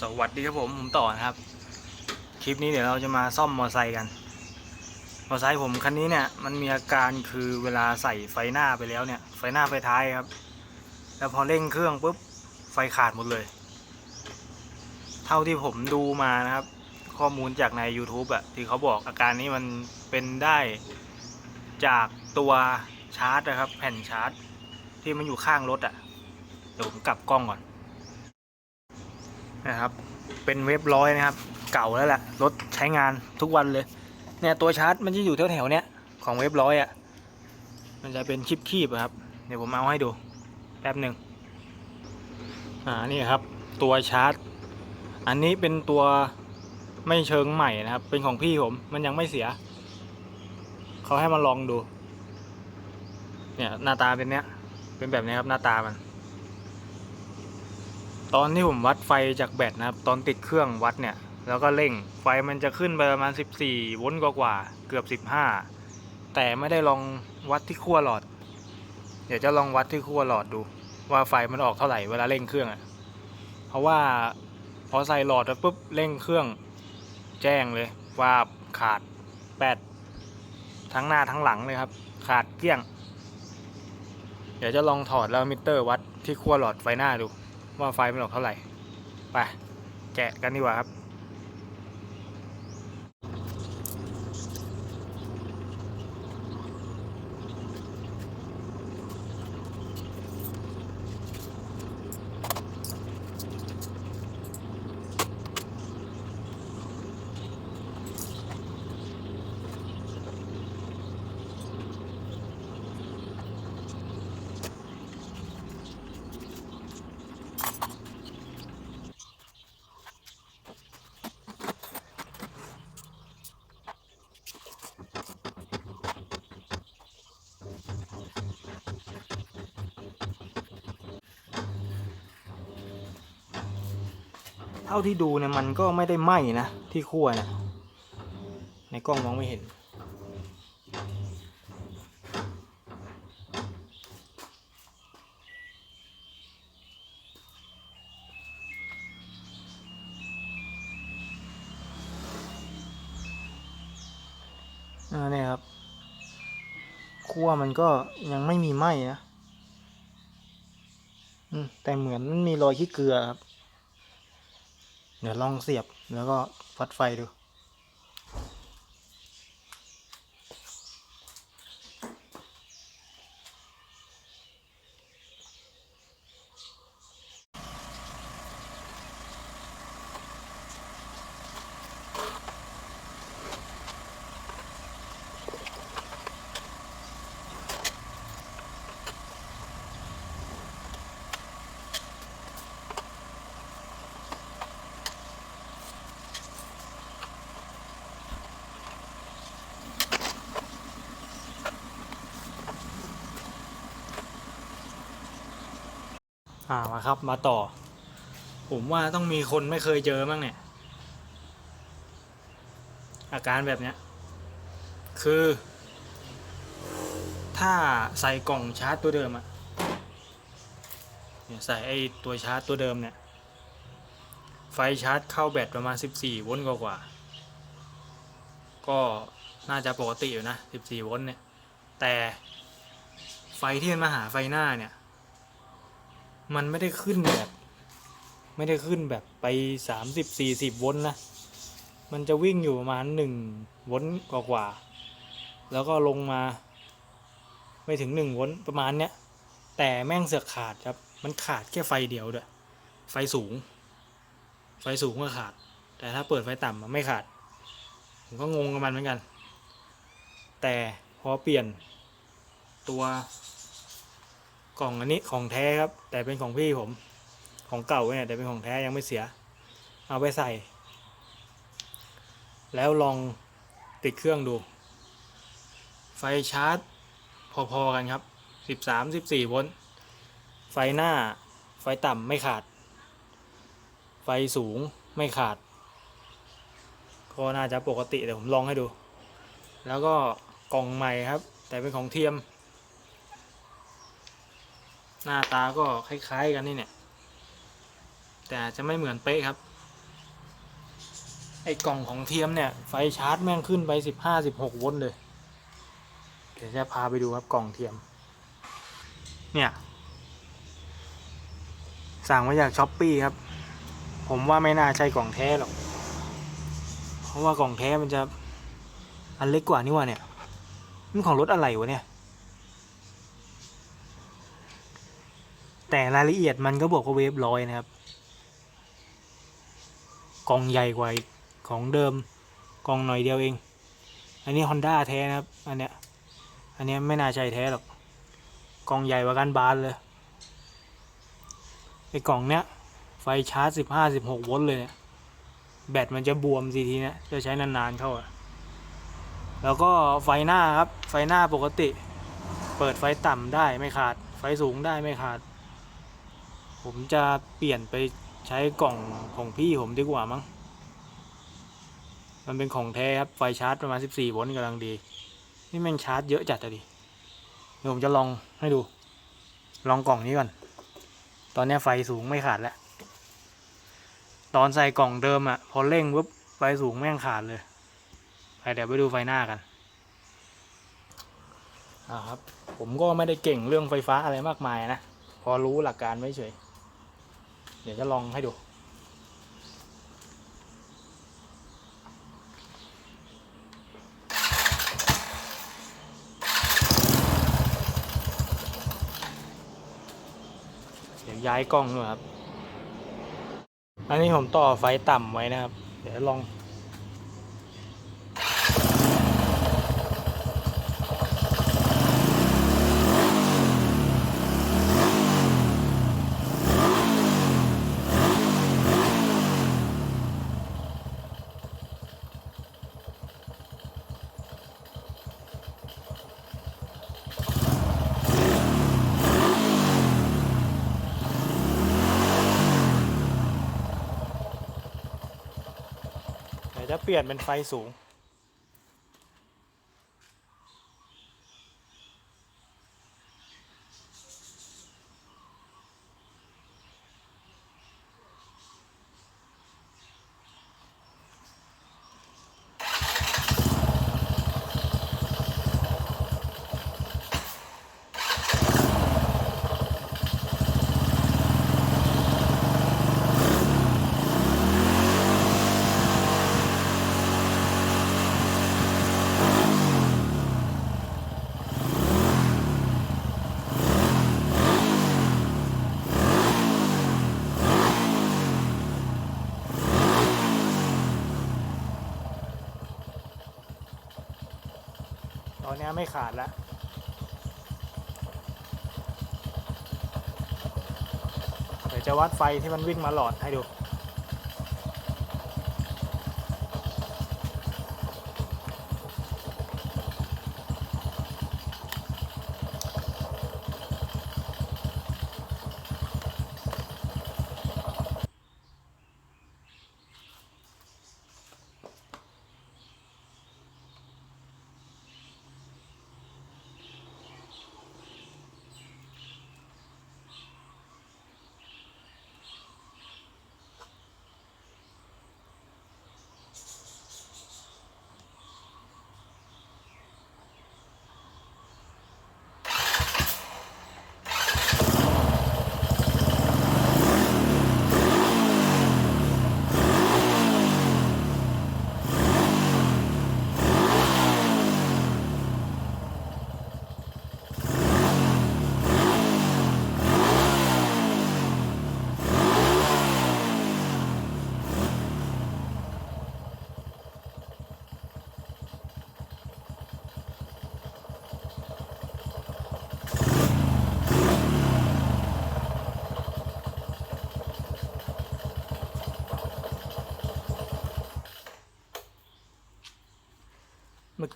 สวัสดีครับผม ผมต่อนะครับ คลิปนี้เดี๋ยวเราจะมาซ่อมมอไซค์กัน มอไซค์ผมคันนี้เนี่ย มันมีอาการคือเวลาใส่ไฟหน้าไปแล้วเนี่ย ไฟหน้าไฟท้ายครับ แล้วพอเร่งเครื่องปุ๊บ ไฟขาดหมดเลย เท่าที่ผมดูมานะครับ ข้อมูลจากใน YouTube อะที่เขาบอกอาการนี้มันเป็นได้จากตัวชาร์จนะครับ แผ่นชาร์จ ที่มันอยู่ข้างรถอะเดี๋ยวผมกลับกล้องก่อน นะครับ เป็นเว็บร้อยนะครับ เก่าแล้วแหละรถใช้งานทุกวันเลย เนี่ยตัวชาร์จมันจะอยู่แถวแถวๆเนี้ยของเว็บร้อยอะ มันจะเป็นชิปคีบครับ เดี๋ยวผมเอาให้ดู แป๊บหนึ่งอ่านี่ครับ ตัวชาร์จ อันนี้เป็นตัวไม่เชิงใหม่นะครับ เป็นของพี่ผมมันยังไม่เสีย เขาให้มาลองดู เนี่ยหน้าตาเป็นเนี้ย เป็นแบบนี้ครับหน้าตามัน ตอนที่ผมวัดไฟจากแบตนะครับ ตอนติดเครื่องวัดเนี่ย แล้วก็เร่งไฟมันจะขึ้นไปประมาณ 14โวลต์กว่าเกือบ 15 แต่ไม่ได้ลองวัดที่ขั้วหลอด เดี๋ยวจะลองวัดที่ขั้วหลอดดู ว่าไฟมันออกเท่าไหร่เวลาเร่งเครื่องอะเพราะว่าพอใส่หลอดแล้วปุ๊บเร่งเครื่องแจ้งเลยว่าขาดแปดทั้งหน้าทั้งหลังเลยครับ ขาดเกลี้ยง เดี๋ยวจะลองถอดแล้วมิเตอร์วัดที่ขั้วหลอดไฟหน้าดู ว่าไฟมันออกเท่าไหร่ ไป แกะกันดีกว่าครับ เท่าที่ดูเนี่ยมันก็ไม่ได้ไหม้นะ ที่ขั้วเนี่ยในกล้องมองไม่เห็น อ่าเนี่ยครับขั้วมันก็ยังไม่มีไหม้นะแต่เหมือนมันมีรอยขี้เกลือครับ เดี๋ยวลองเสียบแล้วก็วัดไฟดู อ่ามาครับมาต่อ ผมว่าต้องมีคนไม่เคยเจอมั้งเนี่ย อาการแบบเนี้ย คือ ถ้าใส่กล่องชาร์จตัวเดิมอะเนี่ยใส่ไอ้ตัวชาร์จตัวเดิมเนี่ย ไฟชาร์จเข้าแบตประมาณ 14 โวลต์กว่าๆก็น่าจะปกติอยู่นะ 14 โวลต์เนี่ย แต่ไฟที่มันมาหาไฟหน้าเนี่ย มันไม่ได้ขึ้นแบบ ไม่ได้ขึ้นแบบไปสามสิบสี่สิบโวลต์นะ มันจะวิ่งอยู่ประมาณหนึ่งโวลต์กว่า แล้วก็ลงมา ไม่ถึงหนึ่งโวลต์ประมาณเนี้ย แต่แม่งเสือกขาดครับ มันขาดแค่ไฟเดียวด้วยไฟสูง ไฟสูงก็ขาด แต่ถ้าเปิดไฟต่ำมันไม่ขาด ผมก็งงกับมันเหมือนกัน แต่พอเปลี่ยนตัว กล่องอันนี้ของแท้ครับ แต่เป็นของพี่ผมของเก่าเนี่ยแต่เป็นของแท้ยังไม่เสีย เอาไปใส่ แล้วลองติดเครื่องดู ไฟชาร์จ พอๆกันครับ 13 14 โวลต์ไฟหน้าไฟต่ำไม่ขาด ไฟสูงไม่ขาด ก็น่าจะปกติเดี๋ยวผมลองให้ดู แล้วก็กล่องใหม่ครับ แต่เป็นของเทียม หน้าตาก็คล้าย ๆ กันนี่เนี่ย แต่จะไม่เหมือนเป๊ะครับ ไอ้กล่องของเทียมเนี่ย ไฟชาร์จแม่งขึ้นไปสิบห้าสิบหกโวลต์เลย เดี๋ยวจะพาไปดูครับกล่องเทียม เนี่ย สั่งมาจากช้อปปี้ครับ ผมว่าไม่น่าใช่กล่องแท้หรอก เพราะว่ากล่องแท้มันจะอันเล็กกว่านี่ว่าเนี่ยมันของรถอะไรวะเนี่ย แต่รายละเอียดมันก็บอกว่าเวฟร้อยนะครับ กล่องใหญ่กว่าของเดิมกล่องหน่อยเดียวเอง อันนี้ Honda แท้นะครับ อันเนี้ย อันเนี้ยไม่น่าใช่แท้หรอก กล่องใหญ่กว่ากันบานเลยไอ้กล่องเนี้ยไฟชาร์จสิบห้าสิบหกโวลต์เลยเนี่ย แบตมันจะบวมสิทีเนี้ยจะใช้นานๆเข้าอะแล้วก็ไฟหน้าครับ ไฟหน้าปกติ เปิดไฟต่ำได้ไม่ขาด ไฟสูงได้ไม่ขาด ผมจะเปลี่ยนไปใช้กล่องของพี่ผมดีกว่ามั้ง มันเป็นของแท้ครับ ไฟชาร์จประมาณ 14 โวลต์กำลังดี นี่แม่งชาร์จเยอะจัดอะดิเดี๋ยวผมจะลองให้ดู ลองกล่องนี้ก่อน ตอนนี้ไฟสูงไม่ขาดแล้ว ตอนใส่กล่องเดิมอะพอเร่งปุ๊บไฟสูงแม่งขาดเลยไปเดี๋ยวไปดูไฟหน้ากันอ่าครับ ผมก็ไม่ได้เก่งเรื่องไฟฟ้าอะไรมากมายนะ พอรู้หลักการไม่เฉย เดี๋ยวจะลองให้ดู เดี๋ยวย้ายกล้องด้วยครับ อันนี้ผมต่อไฟต่ำไว้นะครับ เดี๋ยวลอง เปลี่ยนเป็นไฟสูง ตอนนี้ไม่ขาดแล้วเดี๋ยวจะวัดไฟที่มันวิ่งมาหลอดให้ดู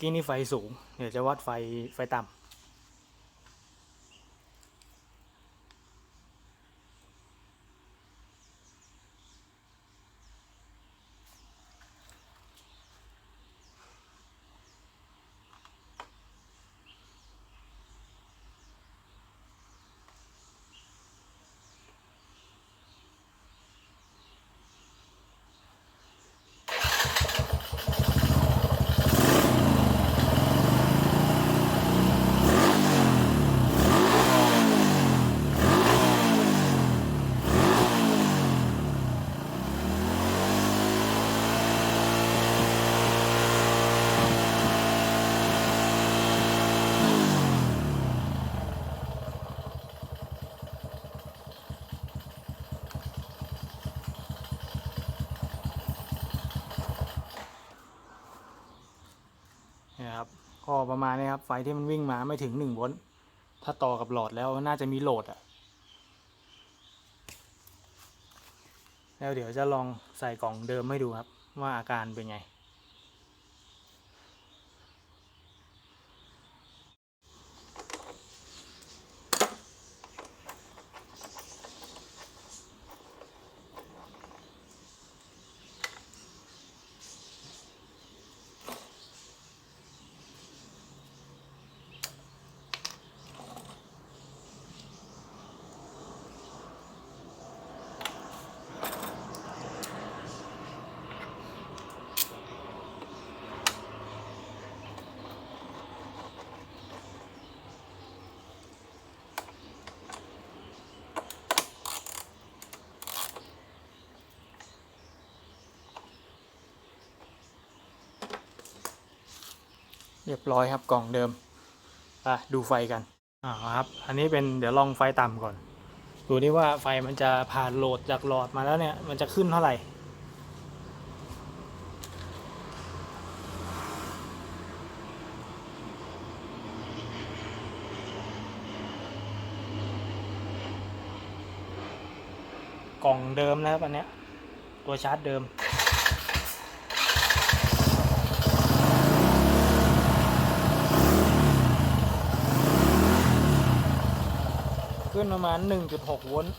กี้นี่ไฟสูง เดี๋ยวจะวัดไฟไฟต่ำ ประมาณนี้ครับ ไฟที่มันวิ่งมาไม่ถึงหนึ่งโวลต์ถ้าต่อกับหลอดแล้วน่าจะมีโหลดอะแล้วเดี๋ยวจะลองใส่กล่องเดิมให้ดูครับ ว่าอาการเป็นไง รียบร้อยครับกล่องเดิมอะดูไฟกันอ่าครับ อันนี้เป็นเดี๋ยวลองไฟต่ำก่อน ดูดิว่าไฟมันจะผ่านโหลดจากหลอดมาแล้วเนี่ย มันจะขึ้นเท่าไหร่กล่องเดิมนะครับอันเนี้ยตัวชาร์จเดิม ขึ้นประมาณ 1.6 โวลต์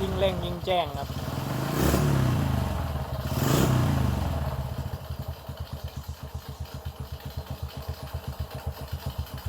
ยิ่งเร่งยิ่งแจ้งครับ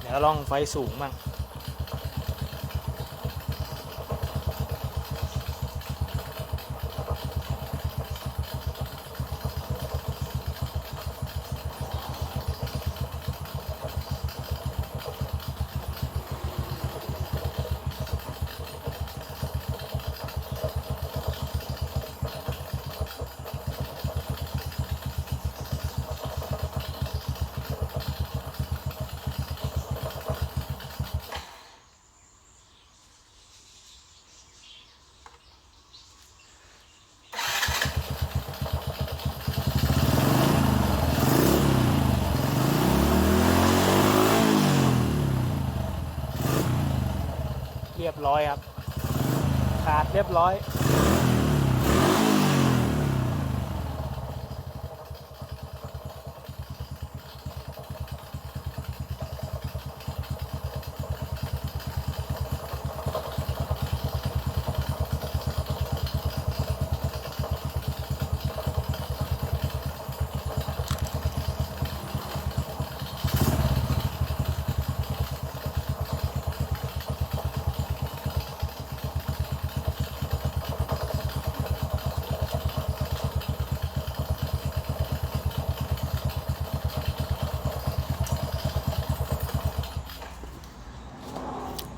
เดี๋ยวลองไฟสูงบ้าง เรียบร้อยครับ ขาดเรียบร้อย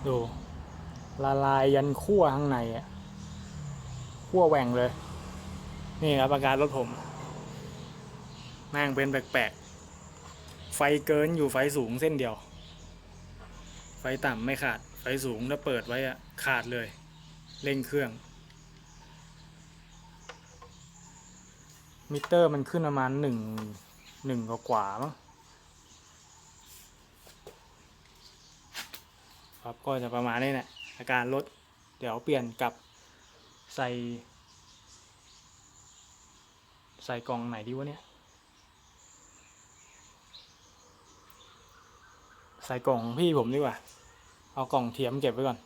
ดู ละลายยันขั้วข้างในอะขั้วแหว่งเลย นี่ครับอาการรถผมแม่งเป็นแปลกๆ ไฟเกินอยู่ไฟสูงเส้นเดียว ไฟต่ำไม่ขาด ไฟสูงถ้าเปิดไว้อะขาดเลย เร่งเครื่อง มิเตอร์มันขึ้นประมาณหนึ่งหนึ่งกว่าๆมั้งครับก็จะประมาณนี้แหละ อาการลด เดี๋ยวเปลี่ยนกับใส่ ใส่กล่องไหนดีวะเนี่ย ใส่กล่องพี่ผมดีกว่า เอากล่องเทียมเก็บไว้ก่อน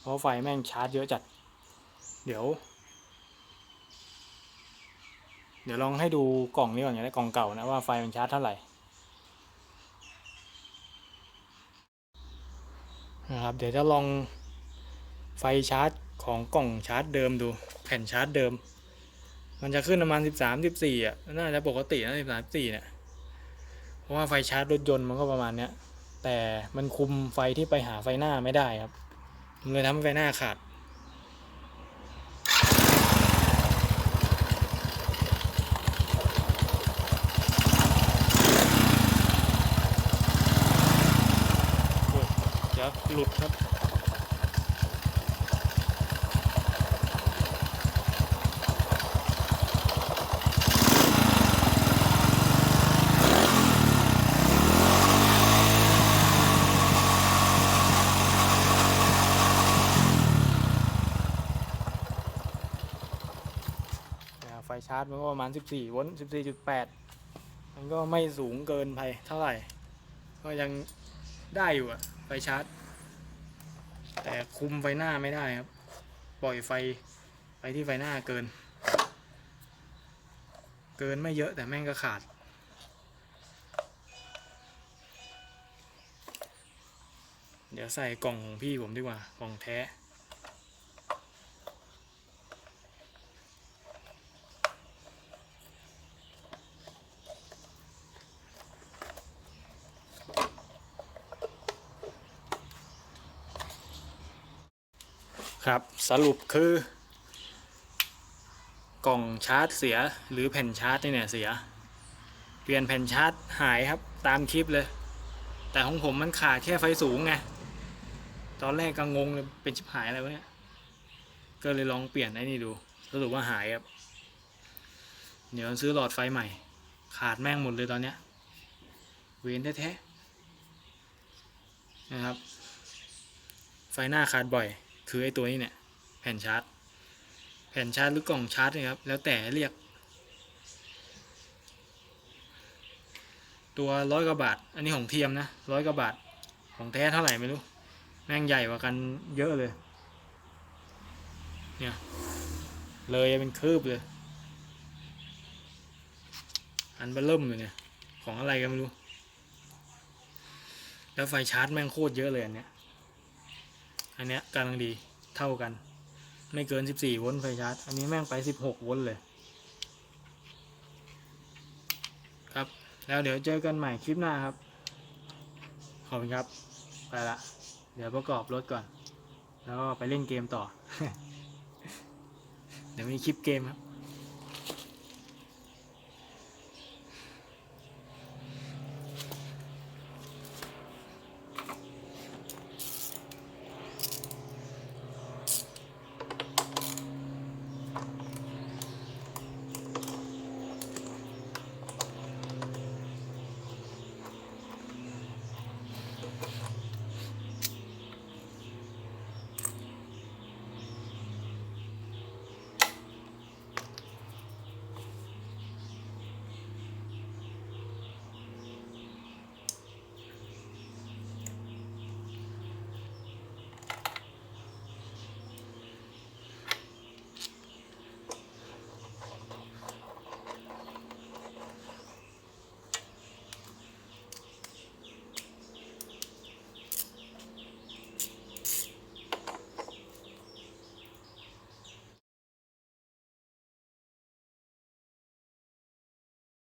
เพราะไฟแม่งชาร์จเยอะจัด เดี๋ยว เดี๋ยวลองให้ดูกล่องนี้ก่อนอย่างไรกล่องเก่านะว่าไฟมันชาร์จเท่าไหร่นะครับเดี๋ยวจะลอง ไฟชาร์จของกล่องชาร์จเดิมดู แผ่นชาร์จเดิม มันจะขึ้นประมาณ 13 14อะน่าจะปกตินะ13 14เนี่ยเพราะว่าไฟชาร์จรถยนต์มันก็ประมาณเนี้ยแต่มันคุมไฟที่ไปหาไฟหน้าไม่ได้ครับมันเลยทำให้ไฟหน้าขาดเดี๋ยวหลุดครับาร์จมันก็ประมาณ 14 โวลต์14.8 มันก็ไม่สูงเกินไปเท่าไหร่ ก็ยังได้อยู่อะไฟชาร์จ แต่คุมไฟหน้าไม่ได้ครับ ปล่อยไฟไปที่ไฟหน้าเกิน เกินไม่เยอะแต่แม่งก็ขาดเดี๋ยวใส่กล่องของพี่ผมดีกว่า กล่องแท้ ครับสรุปคือกล่องชาร์จเสียหรือแผ่นชาร์จนี่เนี่ยเสีย เปลี่ยนแผ่นชาร์จหายครับตามคลิปเลย แต่ของผมมันขาดแค่ไฟสูงไงตอนแรกก็งงเลยเป็นชิบหายอะไรวะเนี่ยก็เลยลองเปลี่ยนไอ้นี่ดูสรุปว่าหายครับเดี๋ยวซื้อหลอดไฟใหม่ ขาดแม่งหมดเลยตอนเนี้ยเวนแท้ๆนะครับ ไฟหน้าขาดบ่อย คือไอ้ตัวนี้เนี่ยแผ่นชาร์จ แผ่นชาร์จหรือกล่องชาร์จนะครับ แล้วแต่เรียก ตัวร้อยกว่าบาท อันนี้ของเทียมนะร้อยกว่าบาท ของแท้เท่าไหร่ไม่รู้ แม่งใหญ่กว่ากันเยอะเลย เนี่ย เลยเป็นคืบเลย อันเบิ่มเลยเนี่ย ของอะไรกันไม่รู้ แล้วไฟชาร์จแม่งโคตรเยอะเลยอันเนี้ย อันเนี้ยกำลังดีเท่ากัน ไม่เกิน 14 โวลต์ไฟชาร์จ อันนี้แม่งไป 16 โวลต์เลย ครับ แล้วเดี๋ยวเจอกันใหม่คลิปหน้าครับ ขอบคุณครับ ไปละ เดี๋ยวประกอบรถก่อน แล้วก็ไปเล่นเกมต่อ เดี๋ยวมีคลิปเกมครับ